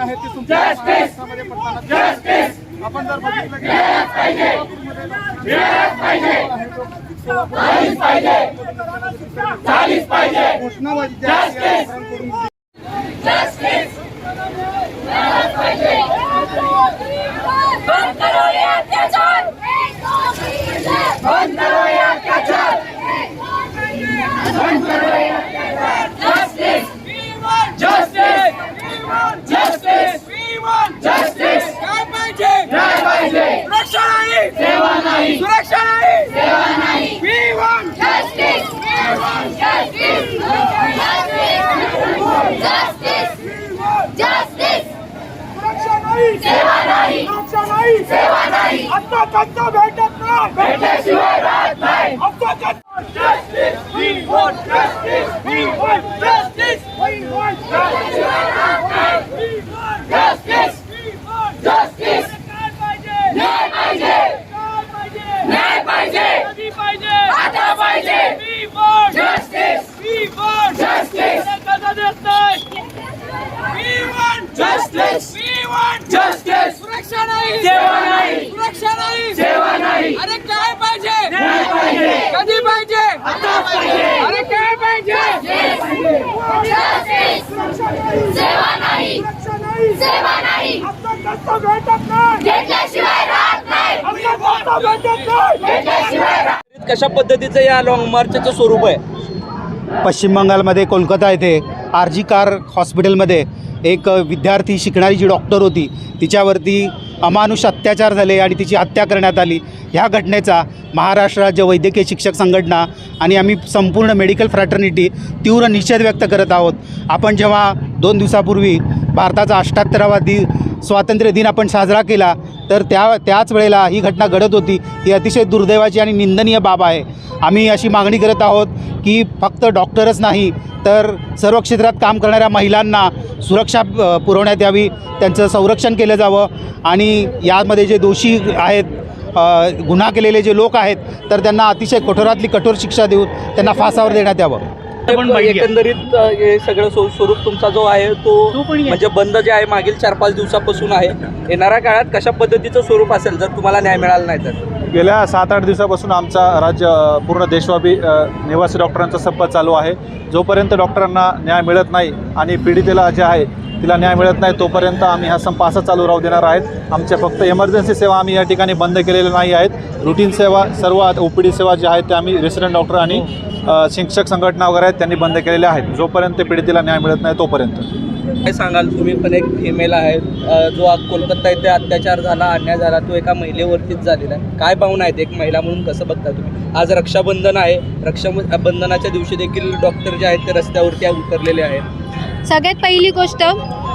की तुमच्या महाराष्ट्रामध्ये पडताना आपण जर बघितलं की घोषणाबाजी ज्या आहे, करून बंद करो ये अत्याचार बंद करो ये अत्याचार बंद करो ये अत्याचार जस्टिस जस्टिस जस्टिस जस्टिस काय पाहिजे न्याय पाहिजे सुरक्षा नाही सेवा नाही सुरक्षा नाही सेवा नाही We want justice justice justice justice सुरक्षा नाही. सेवा नाही. सुरक्षा नाही. सेवा नाही. आता भेटत नाही. भेटल्याशिवाय राहत नाही. आता त्यांचा justice we want justice we want justice we want justice we want justice we want justice काय पाहिजे न्याय पाहिजे काय पाहिजे न्याय पाहिजे कधी पाहिजे आता पाहिजे we want justice we want Justice. अरे कसा देत नाही we want Justice. we want justice सुरक्षा नाही! सेवा नाही. सुरक्षा नाही! सेवा नाही! अरे काय पाहिजे? न्याय पाहिजे! कधी पाहिजे? आता पाहिजे! अरे काय पाहिजे? सेवा नाही! सुरक्षा नाही! सेवा नाही! राहत कशा पद्धतीचं या लॉंग मार्चचं स्वरूप आहे? पश्चिम बंगालमध्ये कोलकाता येथे आर जी कार हॉस्पिटलमध्ये एक विद्यार्थी शिकणारी जी डॉक्टर होती तिच्यावरती अमानुष अत्याचार झाले आणि तिची हत्या करण्यात आली. ह्या घटनेचा महाराष्ट्र राज्य वैद्यकीय शिक्षक संघटना आणि आम्ही संपूर्ण मेडिकल फ्रॅटर्निटी तीव्र निषेध व्यक्त करत आहोत. आपण जेव्हा दोन दिवसापूर्वी भारताचा अष्ट्याहत्तरावा दि स्वातंत्र्य दिन आपण साजरा केला तर त्या त्याच वेळेला ही घटना घडत होती. ही अतिशय दुर्दैवाची आणि निंदनीय बाब आहे. आम्ही अशी मागणी करत आहोत की फक्त डॉक्टरच नाही तर सर्व क्षेत्रात काम करणाऱ्या महिलांना सुरक्षा पुरवण्यात यावी त्यांचं संरक्षण केलं जावं. आणि यामध्ये जे दोषी आहेत गुन्हा केलेले जे लोक आहेत तर त्यांना अतिशय कठोरातली कठोर शिक्षा देऊन त्यांना फासावर देण्यात यावं. एकंदरीत अ, हे सगळं स्व- स्वरूप तुमचा जो आहे तो म्हणजे बंद जे आहे मागील चार पाच दिवसापासून आहे. येणाऱ्या काळात कशा पद्धतीचं स्वरूप असेल जर तुम्हाला न्याय मिळाला नाही तर? गेल्या सात आठ दिवसापासून आमचा राज्य पूर्ण देशव्यापी निवासी डॉक्टरांचा संप चालू आहे. जोपर्यंत डॉक्टरांना न्याय मिळत नाही आणि पीडितेला जे आहे तिला न्याय मिळत नाही तोपर्यंत आम्ही हा संप असा चालू राहू देणार आहेत. आमच्या फक्त इमर्जन्सी सेवा आम्ही या ठिकाणी बंद केलेल्या नाही आहेत. रुटीन सेवा सर्व ओ पी डी सेवा ज्या आहेत त्या आम्ही रेसिडेंट डॉक्टर आणि शिक्षक संघटना वगैरे आहेत त्यांनी बंद केलेल्या आहेत. जोपर्यंत पीडितेला न्याय मिळत नाही तोपर्यंत. काय सांगाल? तुम्ही पण एक फिमेल आहे. अ, जो आज कोलकाता येथे अत्याचार झाला अन्याय झाला तो एका महिलेवरतीच झालेला आहे. काय पाहून आहेत एक महिला म्हणून कसं बघता तुम्ही? आज रक्षाबंधन आहे. रक्षाबंधनाच्या दिवशी देखील डॉक्टर जे आहेत ते रस्त्यावरती उतरलेले आहेत. सगळ्यात पहिली गोष्ट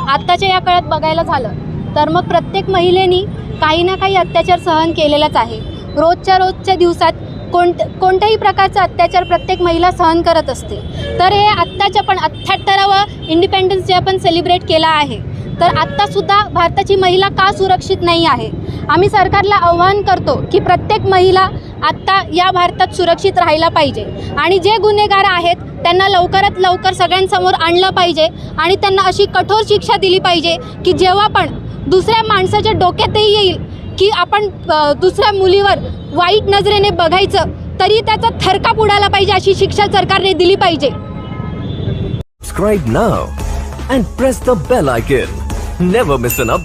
आत्ताच्या या काळात बघायला झालं तर मग प्रत्येक महिलेनी काही ना काही अत्याचार सहन केलेलाच आहे. रोजच्या रोजच्या दिवसात कोणत कोणत्याही प्रकारचा अत्याचार प्रत्येक महिला सहन करत असते. तर हे आत्ताच्या पण अठ्ठ्याहत्तरावा इंडिपेंडन्स डे आपण सेलिब्रेट केला आहे. तर आत्तासुद्धा भारताची महिला का सुरक्षित नाही आहे? आम्ही सरकारला आव्हान करतो की प्रत्येक महिला आत्ता या भारतात सुरक्षित राहायला पाहिजे. आणि जे गुन्हेगार आहेत त्यांना लवकरात लवकर सगळ्यांसमोर आणलं पाहिजे आणि त्यांना अशी कठोर शिक्षा दिली पाहिजे की जेव्हा पण दुसऱ्या माणसाच्या डोक्यातही येईल की आपण दुसऱ्या मुलीवर वाईट नजरेने बघायचं तरी त्याचा थरकाप उडाला पाहिजे अशी शिक्षा सरकारने दिली पाहिजे subscribe now and press the bell icon never miss an.